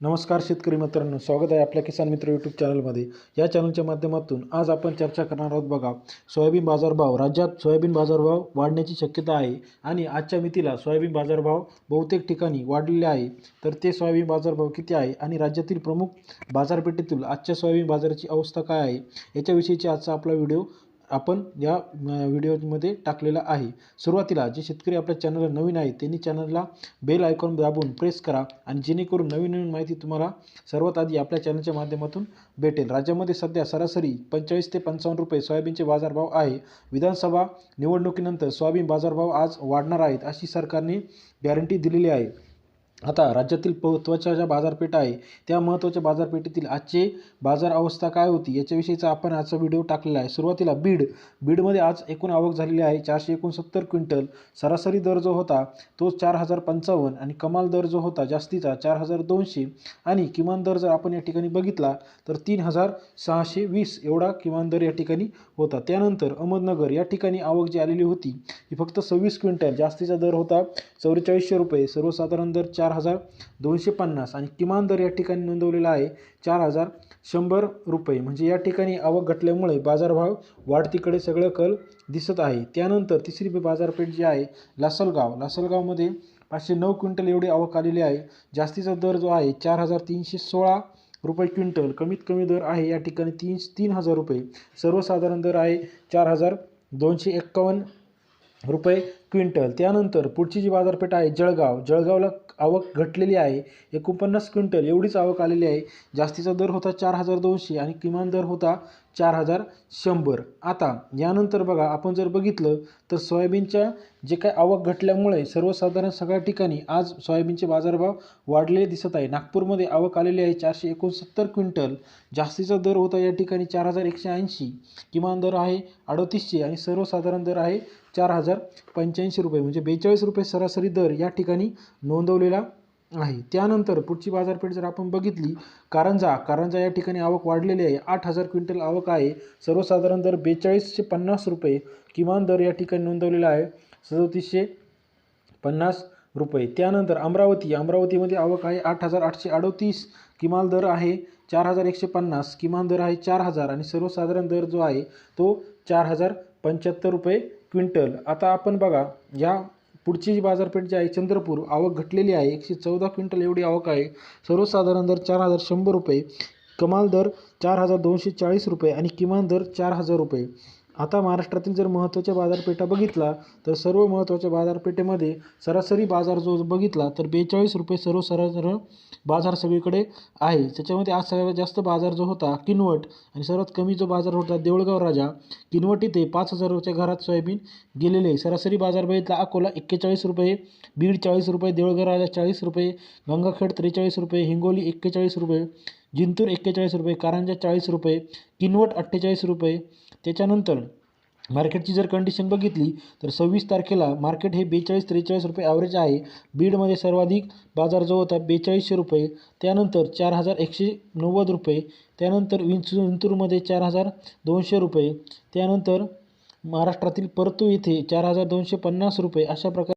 नमस्कार शेतकरी मित्रांनो स्वागत आहे आपल्या किसान मित्र यूट्यूब चॅनलमध्ये या चॅनलच्या माध्यमातून आज आपण चर्चा करणार आहोत बघा सोयाबीन बाजारभाव. राज्यात सोयाबीन बाजारभाव वाढण्याची शक्यता आहे आणि आजच्या मितीला सोयाबीन बाजारभाव बहुतेक ठिकाणी वाढलेले आहे. तर ते सोयाबीन बाजारभाव किती आहे आणि राज्यातील प्रमुख बाजारपेठेतील आजच्या सोयाबीन बाजाराची अवस्था काय आहे याच्याविषयीचा आजचा आपला व्हिडिओ आपण या व्हिडिओमध्ये टाकलेला आहे. सुरुवातीला जे शेतकरी आपल्या चॅनलला नवीन आहे त्यांनी चॅनलला बेल आयकॉन दाबून प्रेस करा आणि जेणेकरून नवीन नवीन माहिती तुम्हाला सर्वात आधी आपल्या चॅनलच्या माध्यमातून भेटेल. राज्यामध्ये सध्या सरासरी पंचेचाळीस ते पंचावन्न रुपये सोयाबीनचे बाजारभाव आहे. विधानसभा निवडणुकीनंतर सोयाबीन बाजारभाव आज वाढणार आहेत अशी सरकारने गॅरंटी दिलेली आहे. आता राज्यातील महत्त्वाच्या ज्या बाजारपेठा आहे त्या महत्त्वाच्या बाजारपेठेतील आजचे बाजार अवस्था काय होती याच्याविषयीचा आपण आजचा व्हिडिओ टाकलेला आहे. सुरुवातीला बीड. बीडमध्ये आज एकूण आवक झालेली आहे चारशे एकोणसत्तर क्विंटल. सरासरी दर जो होता तो चार हजार पंचावन्न आणि कमाल दर जो होता जास्तीचा चार हजार दोनशे. आणि किमान दर जर आपण या ठिकाणी बघितला तर तीन हजार सहाशे वीस एवढा किमान दर या ठिकाणी होता. त्यानंतर अहमदनगर या ठिकाणी आवक जी आलेली होती ही फक्त सव्वीस क्विंटल. जास्तीचा दर होता चौवेचाळीसशे रुपये. सर्वसाधारण दर चार चार हजार दोनशे पन्नास आणि किमान दर या ठिकाणी नोंदवलेला आहे चार हजार शंभर रुपये. म्हणजे या ठिकाणी आवक घटल्यामुळे बाजारभाव वाढतीकडे सगळं कल दिसत आहे. त्यानंतर तिसरी बाजारपेठ जी आहे लासलगाव. लासलगावमध्ये पाचशे नऊ क्विंटल एवढी आवक आलेली आहे. जास्तीचा दर जो आहे चार हजार तीनशे सोळा रुपये क्विंटल. कमीत कमी दर आहे या ठिकाणी तीन तीन हजार रुपये. सर्वसाधारण दर आहे चार हजार दोनशे एक्कावन्न रुपये क्विंटल. त्यानंतर पुढची जी बाजारपेठ आहे जळगाव. जळगावला आवक घटलेली आहे. एकोणपन्नास क्विंटल एवढीच आवक आलेली आहे. जास्तीचा दर होता चार हजार दोनशे आणि किमान दर होता चार हजार शंभर. आता यानंतर बघा आपण जर बघितलं तर सोयाबीनच्या जे काय आवक घटल्यामुळे सर्वसाधारण सगळ्या ठिकाणी आज सोयाबीनचे बाजारभाव वाढलेले दिसत आहे. नागपूरमध्ये आवक आलेली आहे चारशे एकोणसत्तर क्विंटल. जास्तीचा दर होता या ठिकाणी चार हजार एकशे ऐंशी. किमान दर आहे अडतीसशे आणि सर्वसाधारण दर आहे चार हजार पंच्याऐंशी रुपये. म्हणजे बेचाळीस रुपये सरासरी दर या ठिकाणी नोंदवलेला आहे त्यानंतर पुढची बाजारपेठ जर आपण बघितली कारंजा. कारंजा या ठिकाणी आवक वाढलेली आहे. आठ हजार क्विंटल आवक आहे. सर्वसाधारण दर बेचाळीसशे पन्नास रुपये. किमान दर या ठिकाणी नोंदवलेला आहे. सदोतीसशे पन्नास रुपये. त्यानंतर अमरावती. अमरावतीमध्ये आवक आहे आठ हजार आठशे अडोतीस. किमान दर आहे चार हजार एकशे पन्नास. किमान दर आहे चार हजार. आणि सर्वसाधारण दर जो आहे तो चार हजार पंच्याहत्तर रुपये क्विंटल. आता आपण बघा या पुढची जी बाजारपेठ जी आहे चंद्रपूर आवक घटलेली आहे. एकशे चौदा क्विंटल एवढी आवक आहे. सर्वसाधारण दर चार हजार शंभर रुपये कमाल दर चार हजार दोनशे चाळीस रुपये आणि किमान दर चार हजार रुपये. आता महाराष्ट्रातील जर महत्त्वाच्या बाजारपेठा बघितला तर सर्व महत्त्वाच्या बाजारपेठेमध्ये सरासरी बाजार जो बघितला तर बेचाळीस रुपये सर्व सरासर बाजार सगळीकडे आहे. त्याच्यामध्ये आज सगळ्यात जास्त बाजार जो होता किनवट आणि सर्वात कमी जो बाजार होता देऊळगाव राजा. किनवट इथे पाच हजार रुपयाच्या घरात सोयाबीन गेलेले आहे. सरासरी बाजार बघितला अकोला एक्केचाळीस रुपये बीड चाळीस रुपये देऊळगाव राजा चाळीस रुपये गंगाखेड त्रेचाळीस रुपये हिंगोली एक्केचाळीस रुपये जिंतूर एक्केचाळीस रुपये कारंजा चाळीस रुपये किनवट अठ्ठेचाळीस रुपये. त्याच्यानंतर मार्केटची जर कंडिशन बघितली तर सव्वीस तारखेला मार्केट हे बेचाळीस त्रेचाळीस रुपये ॲव्हरेज आहे. बीडमध्ये सर्वाधिक बाजार जो होता बेचाळीसशे रुपये. त्यानंतर चार हजार एकशे नव्वद रुपये. त्यानंतर विंच विंतूरमध्ये चार हजार दोनशे रुपये. त्यानंतर महाराष्ट्रातील परतू येथे चार हजार दोनशे पन्नास रुपये. अशा प्रकारे